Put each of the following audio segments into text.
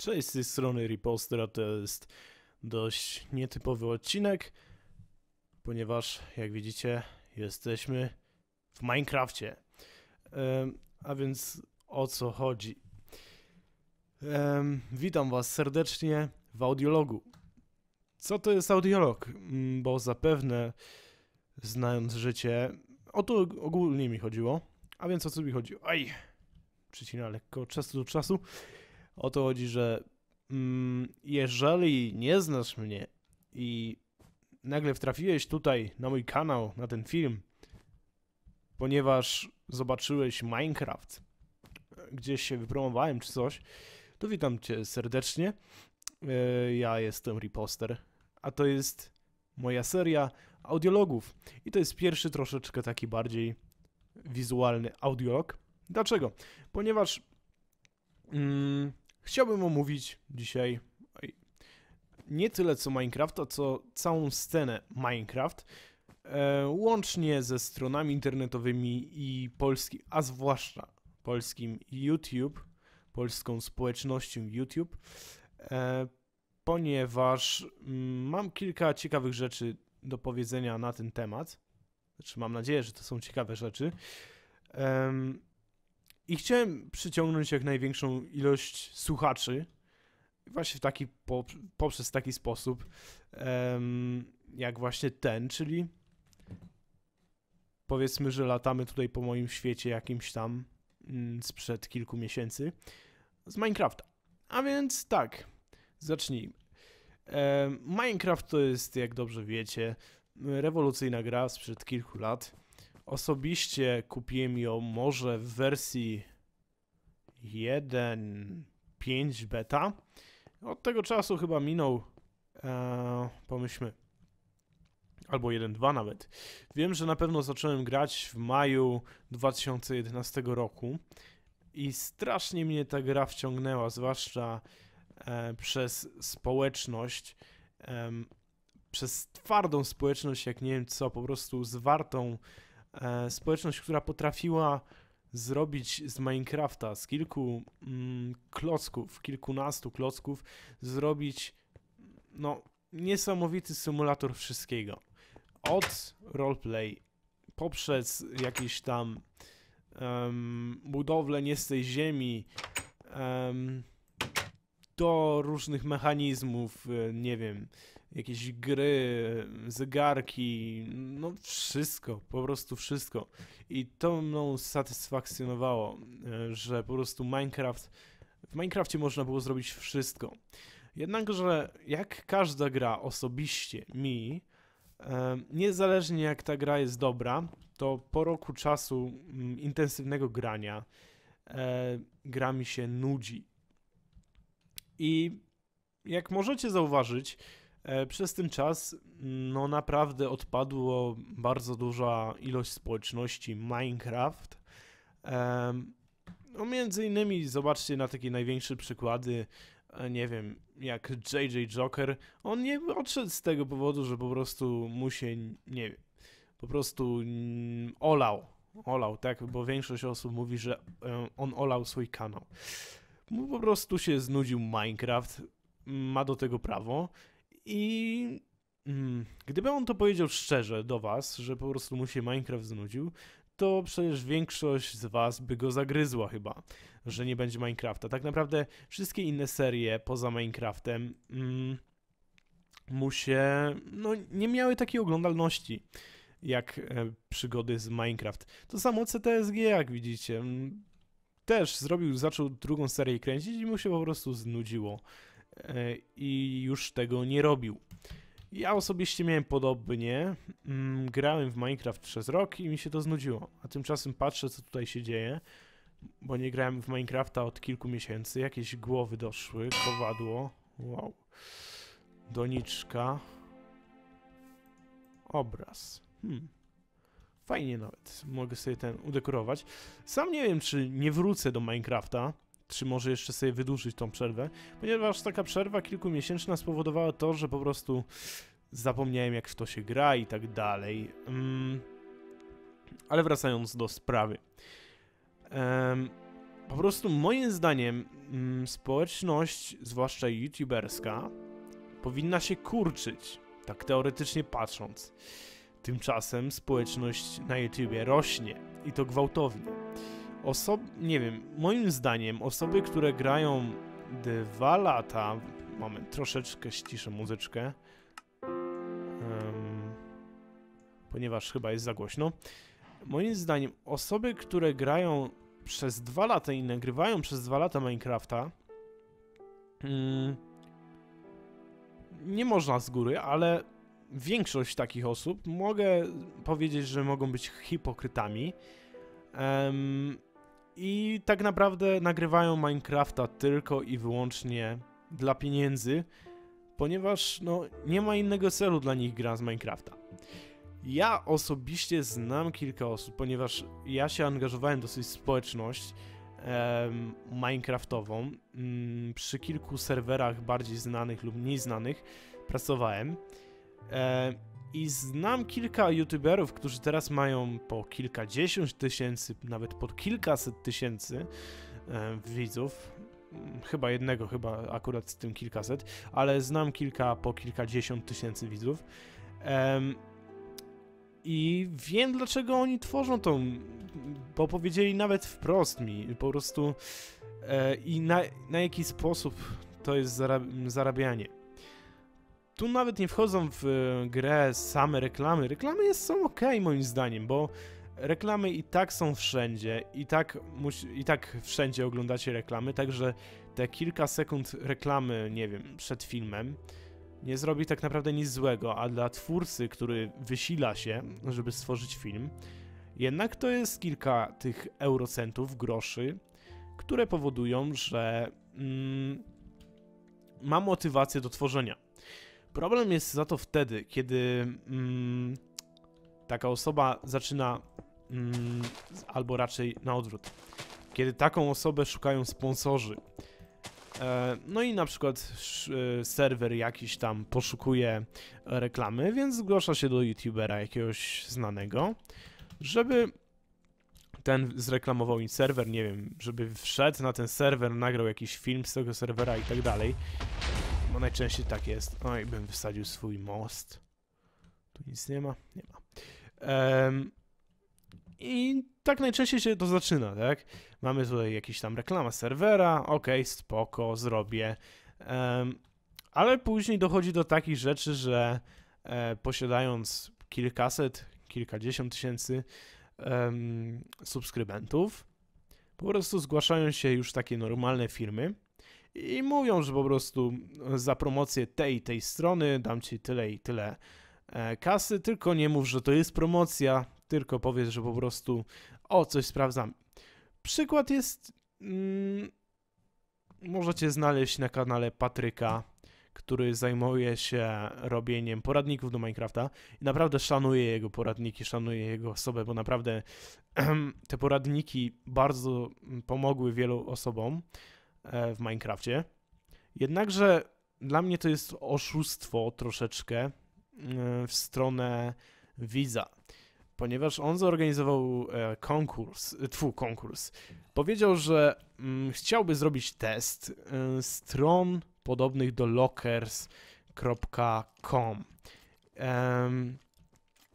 Cześć, z tej strony Riposter, a to jest dość nietypowy odcinek, ponieważ jak widzicie jesteśmy w Minecrafcie. A więc o co chodzi? Witam was serdecznie w audiologu. Co to jest audiolog? Mm, Bo zapewne znając życie, o to ogólnie mi chodziło. A więc o co mi chodzi? Aj, przycina lekko od czasu do czasu. O to chodzi, że mm, jeżeli nie znasz mnie i nagle wtrafiłeś tutaj na mój kanał, na ten film, ponieważ zobaczyłeś Minecraft, gdzieś się wypromowałem czy coś, to witam cię serdecznie. E, Ja jestem Riposter, a to jest moja seria audiologów. I to jest pierwszy troszeczkę taki bardziej wizualny audiolog. Dlaczego? Ponieważ mm, chciałbym omówić dzisiaj nie tyle co Minecrafta, co całą scenę Minecraft, e, łącznie ze stronami internetowymi i polski, a zwłaszcza polskim YouTube, polską społecznością YouTube, e, ponieważ mm, mam kilka ciekawych rzeczy do powiedzenia na ten temat. Znaczy, mam nadzieję, że to są ciekawe rzeczy. I chciałem przyciągnąć jak największą ilość słuchaczy, właśnie w taki, po, poprzez taki sposób, jak właśnie ten, czyli powiedzmy, że latamy tutaj po moim świecie jakimś tam mm, sprzed kilku miesięcy z Minecrafta. A więc tak, zacznijmy. Minecraft to jest, jak dobrze wiecie, rewolucyjna gra sprzed kilku lat. Osobiście kupiłem ją może w wersji 1.5 beta. Od tego czasu chyba minął, e, pomyślmy, albo 1.2 nawet. Wiem, że na pewno zacząłem grać w maju 2011 roku i strasznie mnie ta gra wciągnęła, zwłaszcza e, przez społeczność, em, przez twardą społeczność, jak nie wiem co, po prostu zwartą e, społeczność, która potrafiła zrobić z Minecrafta, z kilku mm, klocków, kilkunastu klocków, zrobić no niesamowity symulator wszystkiego. Od roleplay, poprzez jakieś tam em, budowlę nie z tej ziemi, em, do różnych mechanizmów, e, nie wiem, jakieś gry, zegarki, no wszystko, po prostu wszystko. I to mną satysfakcjonowało, e, że po prostu Minecraft, w Minecrafcie można było zrobić wszystko. Jednakże jak każda gra osobiście mi, e, niezależnie jak ta gra jest dobra, to po roku czasu mm, intensywnego grania e, gra mi się nudzi. I jak możecie zauważyć, przez ten czas no naprawdę odpadło bardzo duża ilość społeczności Minecraft. No między innymi zobaczcie na takie największe przykłady, e, nie wiem, jak JJ Joker. On nie odszedł z tego powodu, że po prostu mu się, nie wiem, po prostu olał. Olał, tak, bo większość osób mówi, że e, on olał swój kanał. Mu po prostu się znudził Minecraft, ma do tego prawo i mm, gdyby on to powiedział szczerze do was, że po prostu mu się Minecraft znudził, to przecież większość z was by go zagryzła chyba, że nie będzie Minecrafta. Tak naprawdę wszystkie inne serie poza Minecraftem mm, mu się, no nie miały takiej oglądalności jak e, przygody z Minecraft. To samo CTSG, jak widzicie. mm, Też zrobił, zaczął drugą serię kręcić i mu się po prostu znudziło. E, I już tego nie robił. Ja osobiście miałem podobnie. Mm, Grałem w Minecraft przez rok i mi się to znudziło. A tymczasem patrzę, co tutaj się dzieje. Bo nie grałem w Minecrafta od kilku miesięcy. Jakieś głowy doszły, kowadło. Wow. Doniczka. Obraz. Hmm. Fajnie nawet. Mogę sobie ten udekorować. Sam nie wiem, czy nie wrócę do Minecrafta, czy może jeszcze sobie wydłużyć tą przerwę, ponieważ taka przerwa kilkumiesięczna spowodowała to, że po prostu zapomniałem, jak w to się gra i tak dalej. Mm. Ale wracając do sprawy. Em, po prostu moim zdaniem mm, społeczność, zwłaszcza youtuberska, powinna się kurczyć, tak teoretycznie patrząc. Tymczasem społeczność na YouTubie rośnie i to gwałtownie. Osob, nie wiem, moim zdaniem osoby, które grają dwa lata, moment, troszeczkę ściszę muzyczkę, um, ponieważ chyba jest za głośno. Moim zdaniem osoby, które grają przez dwa lata i nagrywają przez dwa lata Minecrafta, mm, nie można z góry, ale większość takich osób mogę powiedzieć, że mogą być hipokrytami. Um, I tak naprawdę nagrywają Minecrafta tylko i wyłącznie dla pieniędzy, ponieważ no, nie ma innego celu dla nich gra z Minecrafta. Ja osobiście znam kilka osób, ponieważ ja się angażowałem dosyć w społeczność Minecraftową. Um, przy kilku serwerach bardziej znanych lub mniej znanych pracowałem. E, I znam kilka youtuberów, którzy teraz mają po kilkadziesiąt tysięcy, nawet po kilkaset tysięcy e, widzów. Mm, chyba jednego, chyba akurat z tym kilkaset, ale znam kilka po kilkadziesiąt tysięcy widzów. I wiem, dlaczego oni tworzą tą. Bo powiedzieli nawet wprost mi, po prostu. E, I na, na jaki sposób to jest zarab zarabianie. Tu nawet nie wchodzą w grę same reklamy. Reklamy jest, są ok, moim zdaniem, bo reklamy i tak są wszędzie, i tak, i tak wszędzie oglądacie reklamy, także te kilka sekund reklamy, nie wiem, przed filmem nie zrobi tak naprawdę nic złego, a dla twórcy, który wysila się, żeby stworzyć film, jednak to jest kilka tych eurocentów, groszy, które powodują, że mm, ma motywację do tworzenia. Problem jest za to wtedy, kiedy mm, taka osoba zaczyna, mm, albo raczej na odwrót, kiedy taką osobę szukają sponsorzy, E, no i na przykład e, serwer jakiś tam poszukuje reklamy, więc zgłasza się do youtubera jakiegoś znanego, żeby ten zreklamował im serwer, nie wiem, żeby wszedł na ten serwer, nagrał jakiś film z tego serwera i tak dalej. Bo najczęściej tak jest. Oj, bym wysadził swój most. Tu nic nie ma? Nie ma. Um, I tak najczęściej się to zaczyna, tak? Mamy tutaj jakiś tam reklama serwera, ok, spoko, zrobię. Um, ale później dochodzi do takich rzeczy, że e, posiadając kilkaset, kilkadziesiąt tysięcy um, subskrybentów, po prostu zgłaszają się już takie normalne firmy i mówią, że po prostu za promocję tej i tej strony dam ci tyle i tyle e, kasy, tylko nie mów, że to jest promocja, tylko powiedz, że po prostu o, coś sprawdzam. Przykład jest. Mm, możecie znaleźć na kanale Patryka, który zajmuje się robieniem poradników do Minecrafta i naprawdę szanuję jego poradniki, szanuję jego osobę, bo naprawdę te poradniki bardzo pomogły wielu osobom w Minecrafcie. Jednakże dla mnie to jest oszustwo troszeczkę e, w stronę widza ponieważ on zorganizował e, konkurs, e, tfu, konkurs. Powiedział, że mm, chciałby zrobić test e, stron podobnych do lockers.com.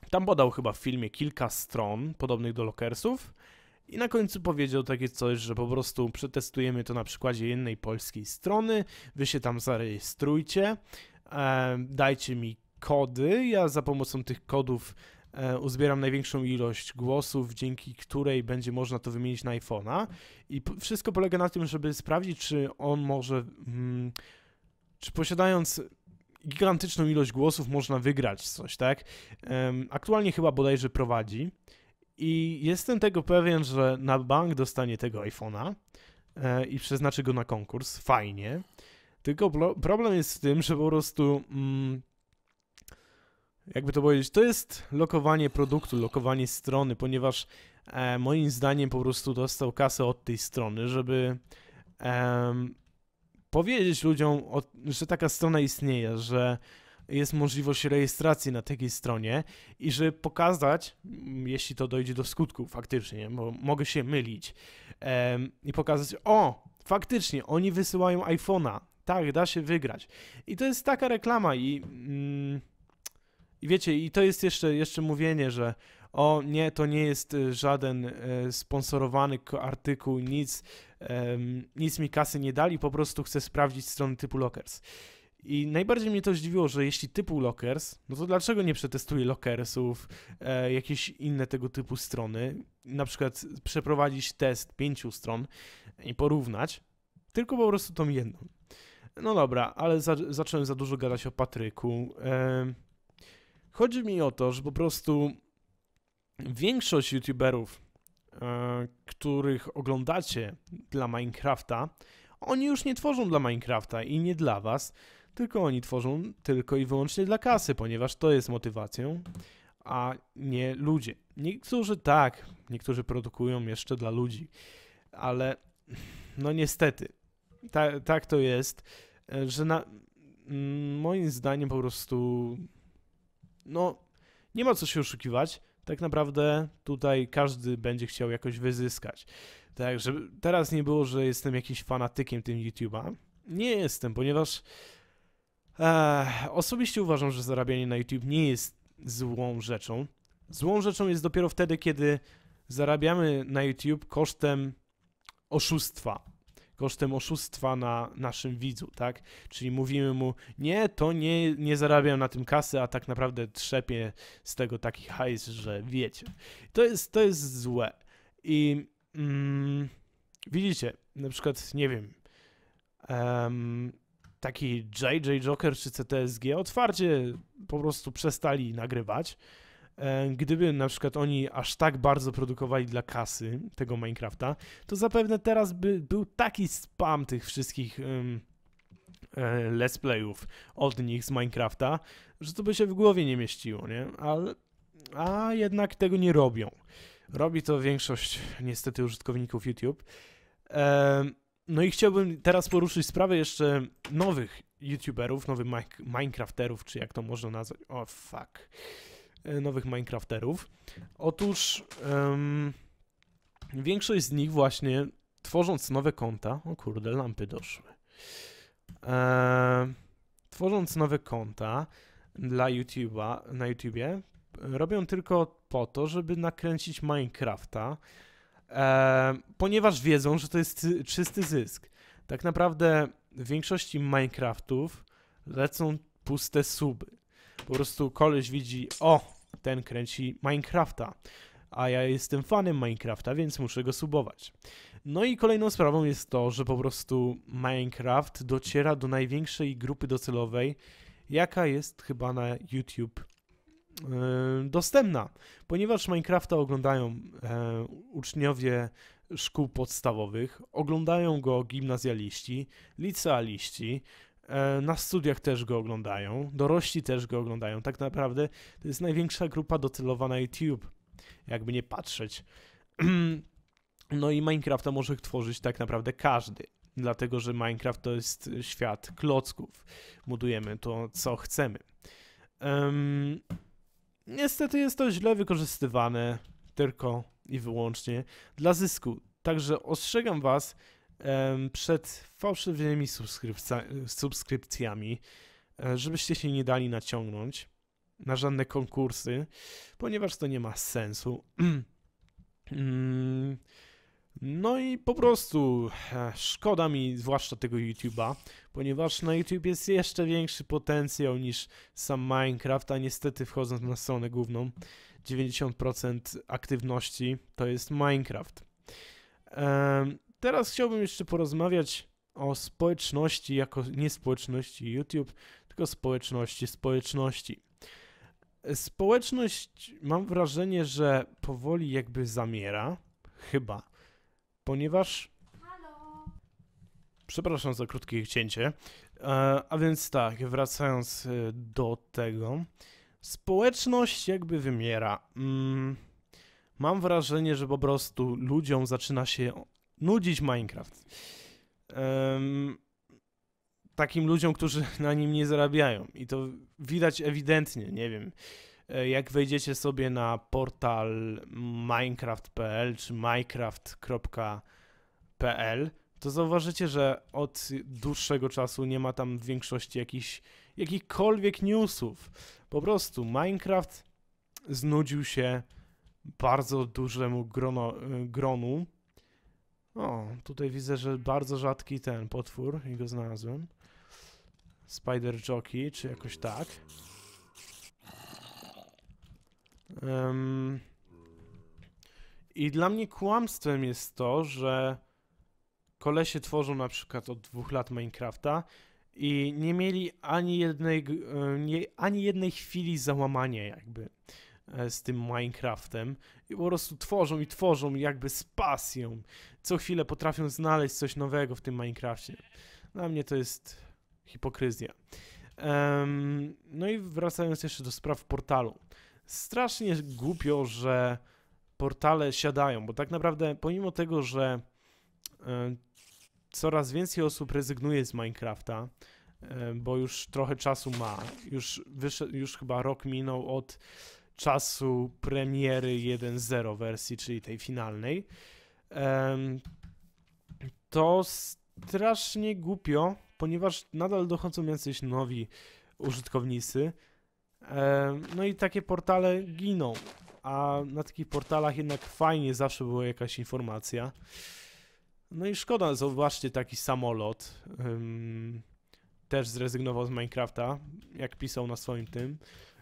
tam podał chyba w filmie kilka stron podobnych do lockersów i na końcu powiedział takie coś, że po prostu przetestujemy to na przykładzie jednej polskiej strony, wy się tam zarejestrujcie, dajcie mi kody, ja za pomocą tych kodów E, uzbieram największą ilość głosów, dzięki której będzie można to wymienić na iPhone'a. I wszystko polega na tym, żeby sprawdzić, czy on może, hmm, czy posiadając gigantyczną ilość głosów można wygrać coś, tak? aktualnie chyba bodajże prowadzi. I jestem tego pewien, że na bank dostanie tego iPhone'a e, i przeznaczy go na konkurs. Fajnie. Tylko problem jest w tym, że po prostu mm, jakby to powiedzieć, to jest lokowanie produktu, lokowanie strony, ponieważ e, moim zdaniem po prostu dostał kasę od tej strony, żeby powiedzieć ludziom, że taka strona istnieje, że jest możliwość rejestracji na takiej stronie i żeby pokazać, jeśli to dojdzie do skutku faktycznie, bo mogę się mylić, i pokazać, o, faktycznie, oni wysyłają iPhone'a, tak, da się wygrać. I to jest taka reklama i, mm, i wiecie, i to jest jeszcze, jeszcze mówienie, że o nie, to nie jest y, żaden e, sponsorowany artykuł, nic, em, nic mi kasy nie dali, po prostu chcę sprawdzić strony typu Lockers. I najbardziej mnie to zdziwiło, że jeśli typu Lockers, no to dlaczego nie przetestuję Lockersów, e, jakieś inne tego typu strony, na przykład przeprowadzić test pięciu stron i porównać, tylko po prostu tą jedną. No dobra, ale za, zacząłem za dużo gadać o Patryku. Em, chodzi mi o to, że po prostu większość youtuberów, e, których oglądacie dla Minecrafta, oni już nie tworzą dla Minecrafta i nie dla was, tylko oni tworzą tylko i wyłącznie dla kasy, ponieważ to jest motywacją, a nie ludzie. Niektórzy tak, niektórzy produkują jeszcze dla ludzi, ale no niestety, ta, tak to jest, że na, mm, moim zdaniem po prostu no nie ma co się oszukiwać, tak naprawdę tutaj każdy będzie chciał jakoś wyzyskać. Tak, żeby teraz nie było, że jestem jakiś fanatykiem tym YouTube'a. Nie jestem, ponieważ e, osobiście uważam, że zarabianie na YouTube nie jest złą rzeczą. Złą rzeczą jest dopiero wtedy, kiedy zarabiamy na YouTube kosztem oszustwa. Kosztem oszustwa na naszym widzu, tak? Czyli mówimy mu, nie, to nie, nie zarabiam na tym kasy, a tak naprawdę trzepie z tego taki hajs, że wiecie. To jest, to jest złe. I mm, widzicie, na przykład, nie wiem, em, taki JJ Joker czy CTSG otwarcie po prostu przestali nagrywać. E, Gdyby na przykład oni aż tak bardzo produkowali dla kasy tego Minecrafta, to zapewne teraz by był taki spam tych wszystkich e, let's playów od nich z Minecrafta, że to by się w głowie nie mieściło, nie? Ale, a jednak tego nie robią. Robi to większość niestety użytkowników YouTube. Em, no i chciałbym teraz poruszyć sprawę jeszcze nowych YouTuberów, nowych Minecrafterów, czy jak to można nazwać. O, fuck. E, Nowych Minecrafterów. Otóż em, większość z nich właśnie tworząc nowe konta. O kurde, lampy doszły. E, tworząc nowe konta dla YouTube'a, na YouTubie, robią tylko po to, żeby nakręcić Minecrafta, e, ponieważ wiedzą, że to jest ty- czysty zysk. Tak naprawdę w większości Minecraftów lecą puste suby. Po prostu koleś widzi, o, ten kręci Minecrafta, a ja jestem fanem Minecrafta, więc muszę go subować. No i kolejną sprawą jest to, że po prostu Minecraft dociera do największej grupy docelowej, jaka jest chyba na YouTube dostępna, ponieważ Minecrafta oglądają e, uczniowie szkół podstawowych, oglądają go gimnazjaliści, licealiści, e, na studiach też go oglądają, dorośli też go oglądają. Tak naprawdę to jest największa grupa docelowa na YouTube, jakby nie patrzeć. No i Minecrafta może tworzyć tak naprawdę każdy, dlatego że Minecraft to jest świat klocków. Budujemy to, co chcemy. Niestety jest to źle wykorzystywane tylko i wyłącznie dla zysku. Także ostrzegam Was przed fałszywymi subskrypcja- subskrypcjami, e, żebyście się nie dali naciągnąć na żadne konkursy, ponieważ to nie ma sensu. Mm, No i po prostu e, szkoda mi zwłaszcza tego YouTube'a, ponieważ na YouTube jest jeszcze większy potencjał niż sam Minecraft, a niestety wchodząc na stronę główną, 90% aktywności to jest Minecraft. Teraz chciałbym jeszcze porozmawiać o społeczności, jako nie społeczności YouTube, tylko społeczności społeczności. Społeczność, mam wrażenie, że powoli jakby zamiera, chyba, ponieważ. Przepraszam za krótkie cięcie. E, a więc tak, wracając e, do tego. Społeczność jakby wymiera. Mm, mam wrażenie, że po prostu ludziom zaczyna się nudzić Minecraft. Takim ludziom, którzy na nim nie zarabiają. I to widać ewidentnie, nie wiem. E, Jak wejdziecie sobie na portal minecraft.pl czy minecraft.com PL, to zauważycie, że od dłuższego czasu nie ma tam w większości jakichś, jakichkolwiek newsów. Po prostu Minecraft znudził się bardzo dużemu grono, gronu. O, tutaj widzę, że bardzo rzadki ten potwór i go znalazłem. Spider Jockey, czy jakoś tak. Um, I dla mnie kłamstwem jest to, że kolesie tworzą na przykład od dwóch lat Minecrafta i nie mieli ani jednej, e, nie, ani jednej chwili załamania jakby e, z tym Minecraftem i po prostu tworzą i tworzą jakby z pasją. Co chwilę potrafią znaleźć coś nowego w tym Minecrafcie. Dla mnie to jest hipokryzja. Um, no i wracając jeszcze do spraw portalu. Strasznie głupio, że portale siadają, bo tak naprawdę pomimo tego, że y, coraz więcej osób rezygnuje z Minecrafta, y, bo już trochę czasu ma, już, wyszedł, już chyba rok minął od czasu premiery 1.0 wersji, czyli tej finalnej, to strasznie głupio, ponieważ nadal dochodzą jacyś nowi użytkownicy. No i takie portale giną, a na takich portalach jednak fajnie zawsze była jakaś informacja. No i szkoda, zobaczcie taki samolot. też zrezygnował z Minecrafta, jak pisał na swoim tym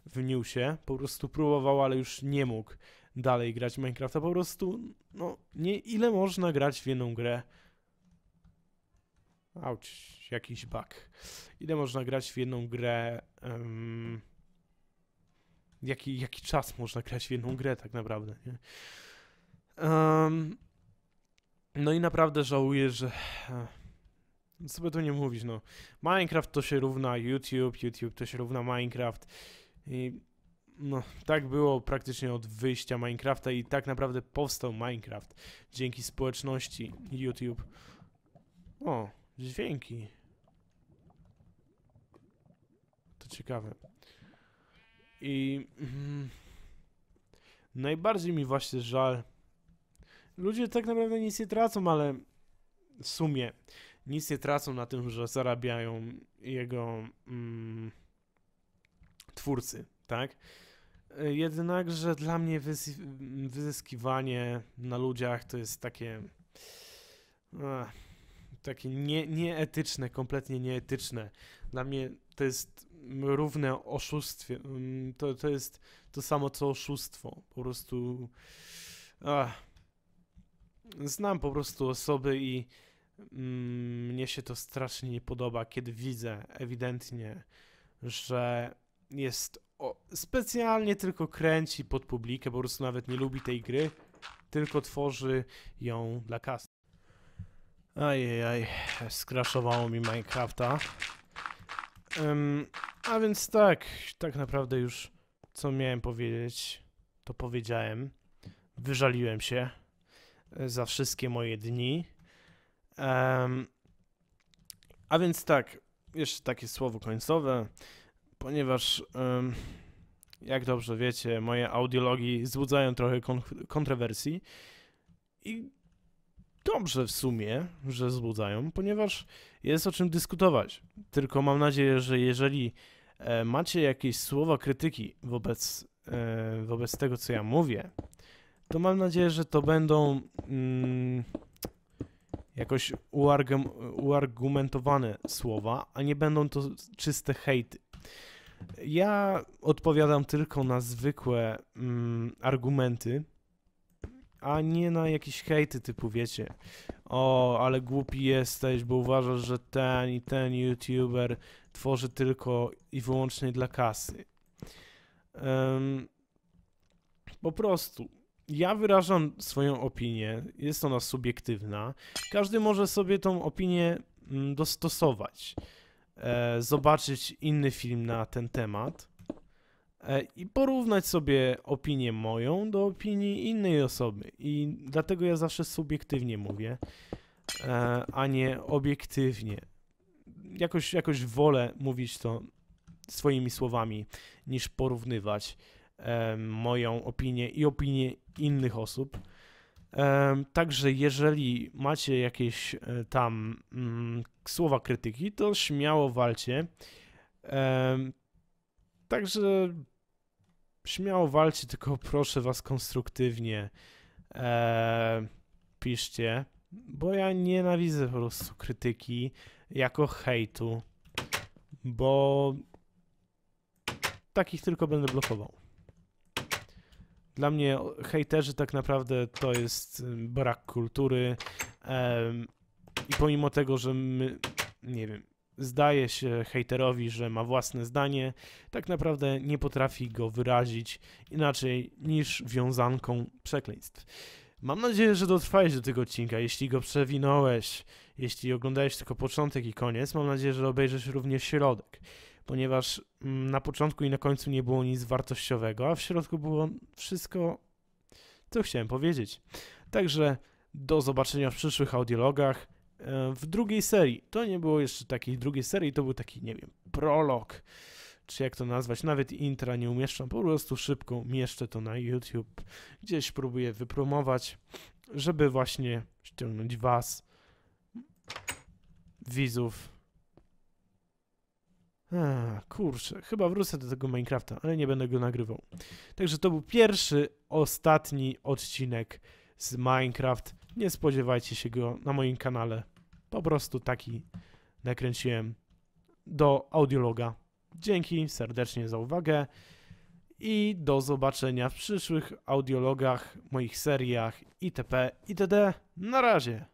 w newsie. Po prostu próbował, ale już nie mógł dalej grać Minecrafta. Po prostu, no, nie, ile można grać w jedną grę? Auć, jakiś bug. Ile można grać w jedną grę? Um, jaki, jaki czas można grać w jedną grę tak naprawdę, nie? Um, no i naprawdę żałuję, że... Co by tu nie mówić, no. Minecraft to się równa YouTube, YouTube to się równa Minecraft i no, tak było praktycznie od wyjścia Minecrafta i tak naprawdę powstał Minecraft dzięki społeczności YouTube. O, dźwięki. To ciekawe. I mm, najbardziej mi właśnie żal. Ludzie tak naprawdę nic nie tracą, ale w sumie nic nie tracą na tym, że zarabiają jego mm, twórcy, tak? Jednakże dla mnie wyzyskiwanie na ludziach to jest takie. Ach, takie nie, nieetyczne, kompletnie nieetyczne. Dla mnie to jest równe oszustwie. Mm, to, to jest to samo co oszustwo. Po prostu. Ach, znam po prostu osoby i mm, mnie się to strasznie nie podoba, kiedy widzę ewidentnie, że jest o, specjalnie tylko kręci pod publikę, po prostu nawet nie lubi tej gry, tylko tworzy ją dla kasy. Ajajaj, skraszowało mi Minecrafta. Um, a więc tak, tak naprawdę już co miałem powiedzieć, to powiedziałem. Wyżaliłem się e, za wszystkie moje dni. Um, a więc tak, jeszcze takie słowo końcowe, ponieważ um, jak dobrze wiecie, moje audiologii wzbudzają trochę kon kontrowersji i dobrze w sumie, że wzbudzają, ponieważ jest o czym dyskutować. Tylko mam nadzieję, że jeżeli e, macie jakieś słowa krytyki wobec, e, wobec tego, co ja mówię, to mam nadzieję, że to będą mm, jakoś uargum uargumentowane słowa, a nie będą to czyste hejty. Ja odpowiadam tylko na zwykłe mm, argumenty, a nie na jakieś hejty typu, wiecie, o, ale głupi jesteś, bo uważasz, że ten i ten youtuber tworzy tylko i wyłącznie dla kasy. Um, po prostu. Ja wyrażam swoją opinię, jest ona subiektywna. Każdy może sobie tą opinię mm, dostosować, e, zobaczyć inny film na ten temat i porównać sobie opinię moją do opinii innej osoby. I dlatego ja zawsze subiektywnie mówię, e, a nie obiektywnie. Jakoś, jakoś wolę mówić to swoimi słowami, niż porównywać e, moją opinię i opinię innych osób. Także jeżeli macie jakieś e, tam mm, słowa krytyki, to śmiało walcie. Także śmiało walcie, tylko proszę was konstruktywnie e, piszcie, bo ja nienawidzę po prostu krytyki jako hejtu, bo takich tylko będę blokował. Dla mnie hejterzy tak naprawdę to jest ym, brak kultury i pomimo tego, że my, nie wiem, zdaje się hejterowi, że ma własne zdanie, tak naprawdę nie potrafi go wyrazić inaczej niż wiązanką przekleństw. Mam nadzieję, że dotrwałeś do tego odcinka. Jeśli go przewinąłeś, jeśli oglądałeś tylko początek i koniec, mam nadzieję, że obejrzysz również środek, ponieważ mm, na początku i na końcu nie było nic wartościowego, a w środku było wszystko, co chciałem powiedzieć. Także do zobaczenia w przyszłych audiologach. E, W drugiej serii, to nie było jeszcze takiej drugiej serii, to był taki, nie wiem, prolog, czy jak to nazwać, nawet intra nie umieszczam, po prostu szybko umieszczę to na YouTube, gdzieś próbuję wypromować, żeby właśnie ściągnąć was, widzów. A, kurczę, chyba wrócę do tego Minecrafta, ale nie będę go nagrywał. Także to był pierwszy, ostatni odcinek z Minecraft. Nie spodziewajcie się go na moim kanale. Po prostu taki nakręciłem do audiologa. Dzięki serdecznie za uwagę i do zobaczenia w przyszłych audiologach, moich seriach itp. itd. Na razie.